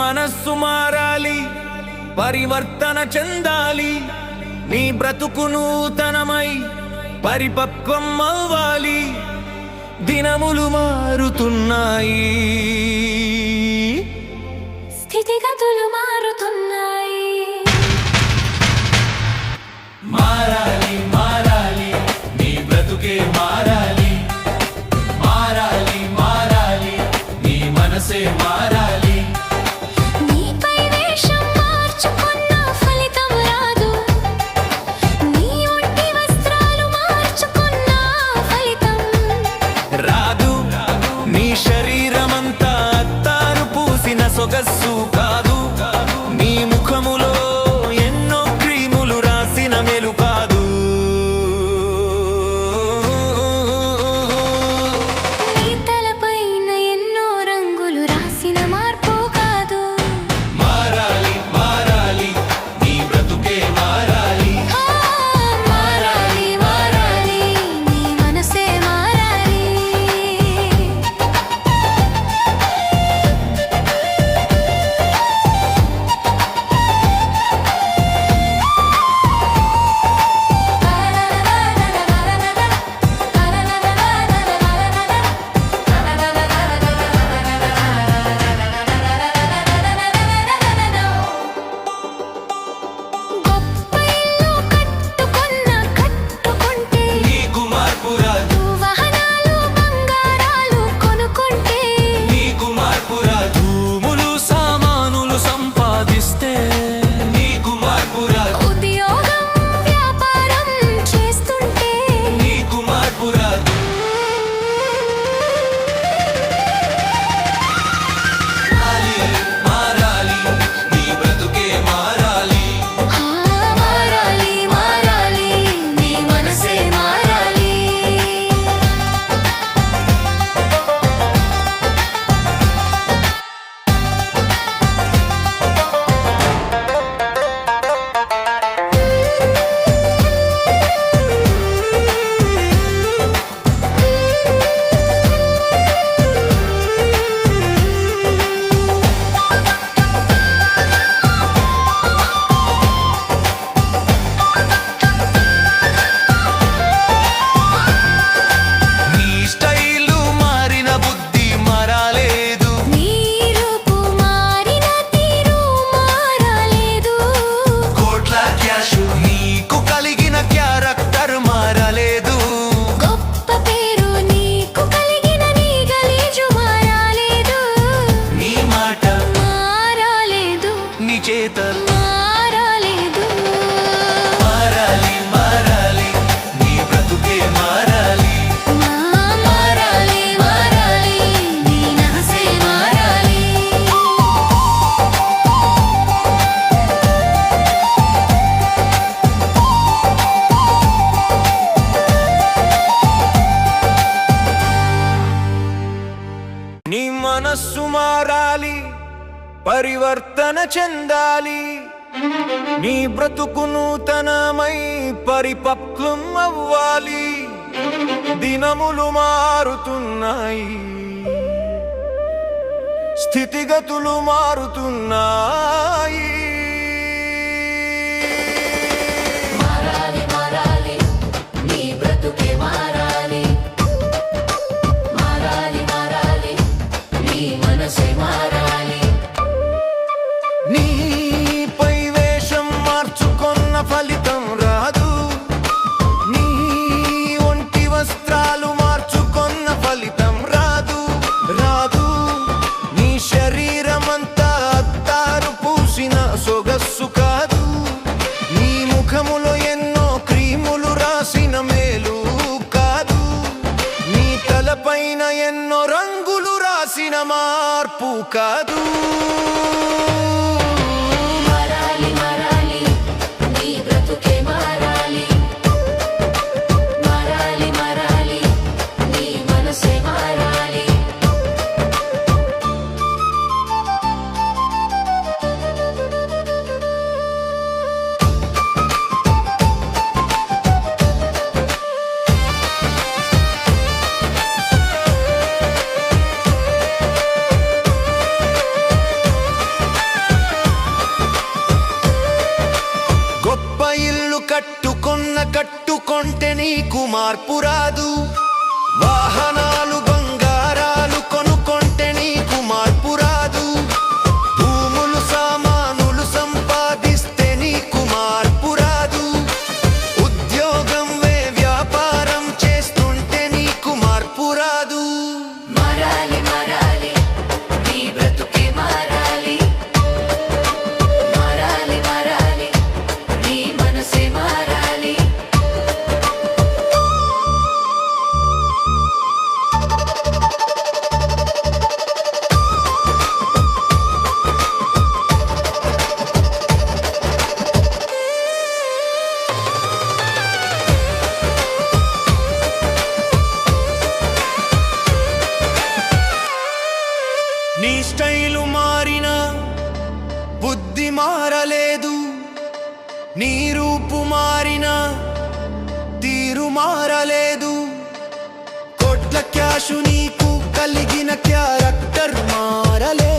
మనస్సు మారాలి పరివర్తన చెందాలి. నీ బ్రతుకు నూతనమై పరిపక్వం అవ్వాలి. దినములు మారుతున్నాయి. స్థితిగతులు మనస్సు మారాలి పరివర్తన చెందాలి. నీ బ్రతుకు నూతనమై పరిపక్వం అవ్వాలి. దినములు మారుతున్నాయి. స్థితిగతులు మారుతున్నాయి. మారాలి మారాలి నీ బ్రతుకే మారాలి. ఫలితం రాదు. నీ ఒంటి వస్త్రాలు మార్చుకున్న ఫలితం రాదు. రాదు. నీ శరీరమంతా అత్తారు పూసిన సొగస్సు కాదు. నీ ముఖములో ఎన్నో క్రీములు రాసిన మేలు కాదు. నీ తలపైన ఎన్నో రంగులు రాసిన మార్పు కాదు. కట్టుకొంటే నీకు మార్పు రాదు. వాహనాలు మారలేదు. కోట్ల క్యాషు నీకు కలిగిన క్యారెక్టర్ మారలేదు